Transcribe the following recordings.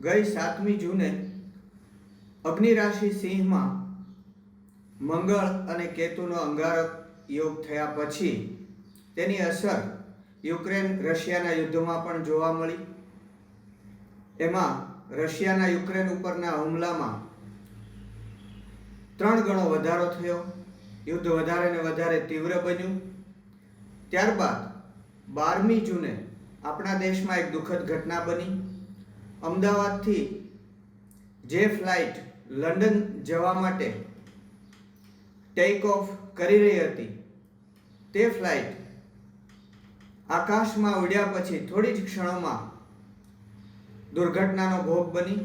ગઈ સાતમી જૂને અગ્નિ રાશિ સિંહમાં મંગળ અને કેતુનો અંગારક યોગ થયા પછી તેની અસર યુક્રેન રશિયાના યુદ્ધમાં પણ જોવા મળી. એમાં રશિયાના યુક્રેન ઉપરના હુમલામાં ત્રણ ગણો વધારો થયો. યુદ્ધ વધારે ને વધારે તીવ્ર બન્યું. ત્યારબાદ બારમી જૂને આપણા દેશમાં એક દુઃખદ ઘટના બની. અમદાવાદથી જે ફ્લાઇટ લંડન જવા માટે ટેક ઓફ કરી રહી હતી, તે ફ્લાઇટ આકાશમાં ઉડ્યા પછી થોડી જ ક્ષણોમાં દુર્ઘટનાનો ભોગ બની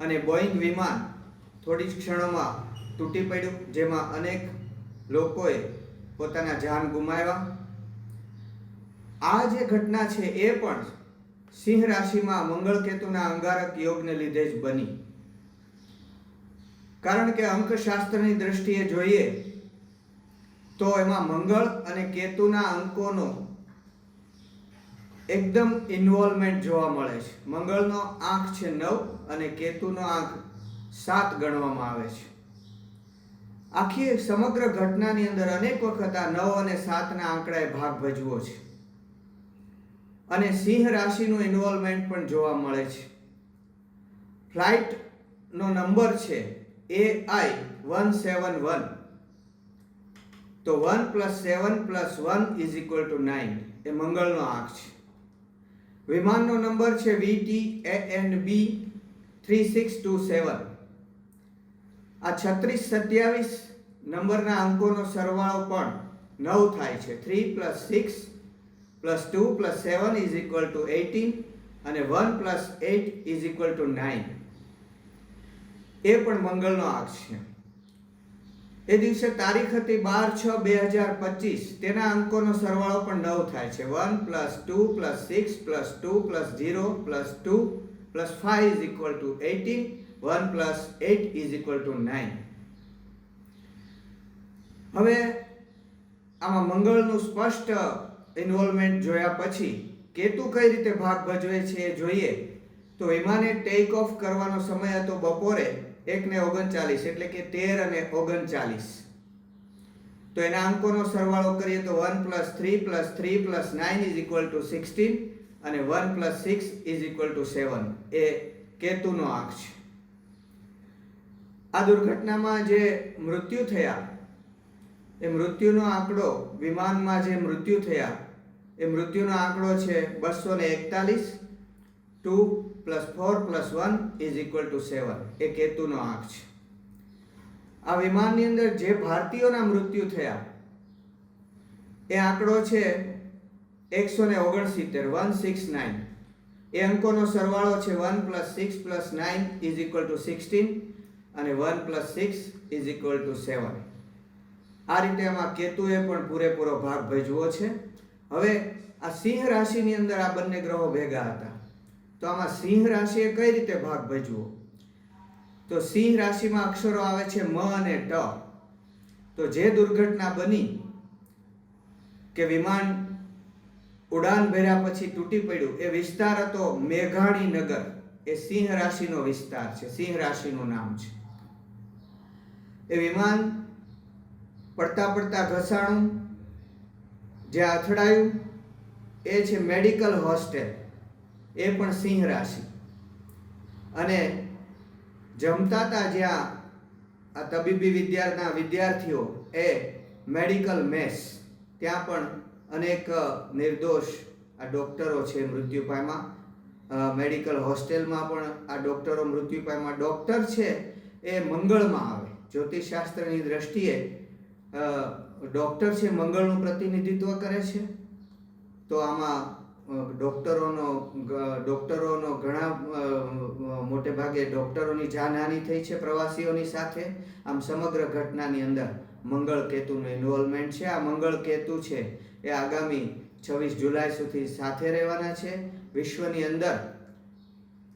અને બોઈંગ વિમાન થોડી જ ક્ષણોમાં તૂટી પડ્યું, જેમાં અનેક લોકોએ પોતાના જાન ગુમાવ્યા. આ જે ઘટના છે એ પણ સિંહ રાશિમાં મંગળ કેતુના અંગારક યોગને લીધે જ બની. કારણ કે અંકશાસ્ત્રની દ્રષ્ટિએ જોઈએ તો એમાં મંગળ અને કેતુના અંકોનો એકદમ ઇન્વોલ્વમેન્ટ જોવા મળે છે. મંગળનો આંક છે નવ અને કેતુનો આંક સાત ગણવામાં આવે છે. આખી સમગ્ર ઘટનાની અંદર અનેક વખત આ નવ અને સાતના આંકડાએ ભાગ ભજવો છે. અને સિંહ રાશિનું ઇન્વોલ્વમેન્ટ પણ જોવા મળે છે. ફ્લાઇટનો નંબર છે A I one seven one તો one plus seven plus one is equal to nine એ મંગળનો આંક છે. વિમાનનો નંબર છે VT A N B three six two seven આ છત્રીસ સત્યાવીસ નંબરના અંકોનો સરવાળો પણ નવ થાય છે. Three plus six plus two plus seven is equal to eighteen અને one plus eight is equal to nine એ પણ મંગળનો આંક છે એ દિવસે તારીખ હતી બાર છ બે હજાર પચીસ. તેના અંકોનો સરવાળો પણ નવ થાય છે. One plus two plus six plus two plus zero plus two plus five is equal to eighteen one plus eight is equal to nine હવે આમાં મંગળનું સ્પષ્ટ ઇન્વોલ્વમેન્ટ જોયા પછી કેતુ કઈ રીતે ભાગ ભજવે છે એ જોઈએ. તો વિમાને ટેક ઓફ કરવાનો સમય હતો બપોરે એક ને ઓગણચાલીસ એટલે કે તેર અને ઓગણચાલીસ. તો એના અંકોનો સરવાળો કરીએ તો one plus three plus three plus nine is equal to sixteen અને one plus six is equal to seven એ કેતુનો આંક છે. આ દુર્ઘટનામાં જે મૃત્યુ થયા, એ મૃત્યુનો આંકડો વિમાનમાં જે મૃત્યુ થયા એ મૃત્યુનો આંકડો છે બસો ને એકતાલીસ. Two plus four plus one is equal to seven. એ કેતુનો આંક છે. આ વિમાનની અંદર જે ભારતીયોના મૃત્યુ થયા, એ આંકડો છે એકસો ને ઓગણસિત્તેર, વન સિક્સ નાઇન. એ અંકોનો સરવાળો છે one plus six plus nine is equal to sixteen અને one plus six is equal to seven. આ રીતે આમાં કેતુએ પણ પૂરેપૂરો ભાગ ભજવો છે. હવે આ સિંહ રાશિની અંદર આ બંને ગ્રહો ભેગા હતા. તો આમાં સિંહ રાશિએ કઈ રીતે ભાગ ભજવો? તો સિંહ રાશિમાં અક્ષરો આવે છે મ અને ટ. તો જે દુર્ઘટના બની કે વિમાન ઉડાન ભર્યા પછી તૂટી પડ્યું, એ વિસ્તાર હતો મેઘાણી નગર. એ સિંહ રાશિનો વિસ્તાર છે, સિંહ રાશિનું નામ છે. એ વિમાન પડતા પડતા ઘસાણું જે અથડાયું એ છે મેડિકલ હોસ્ટેલ. એ પણ સિંહ રાશિ. અને જમતા હતા જ્યાં આ તબીબી વિદ્યાના વિદ્યાર્થીઓ એ મેડિકલ મેસ. ત્યાં પણ અનેક નિર્દોષ આ ડોક્ટરો છે મૃત્યુ પામ્યા. મેડિકલ હોસ્ટેલમાં પણ આ ડૉક્ટરો મૃત્યુ પામ્યા. ડૉક્ટર છે એ મંગળમાં આવે. જ્યોતિષશાસ્ત્રની દ્રષ્ટિએ ડોક્ટર છે, મંગળનું પ્રતિનિધિત્વ કરે છે. તો આમાં ડોક્ટરોનો ડોક્ટરોનો ઘણા મોટે ભાગે ડોક્ટરોની જાનહાનિ થઈ છે પ્રવાસીઓની સાથે. આમ સમગ્ર ઘટનાની અંદર મંગળ કેતુનું ઇન્વોલ્વમેન્ટ છે. આ મંગળ કેતુ છે, એ આગામી છવ્વીસ જુલાઈ સુધી સાથે રહેવાના છે. વિશ્વની અંદર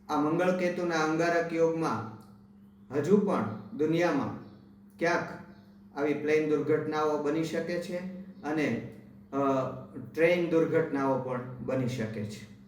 આ મંગળ કેતુના અંગારક યોગમાં હજુ પણ દુનિયામાં ક્યાંક આવી પ્લેન દુર્ઘટનાઓ બની શકે છે અને ટ્રેન દુર્ઘટનાઓ પણ બની શકે છે.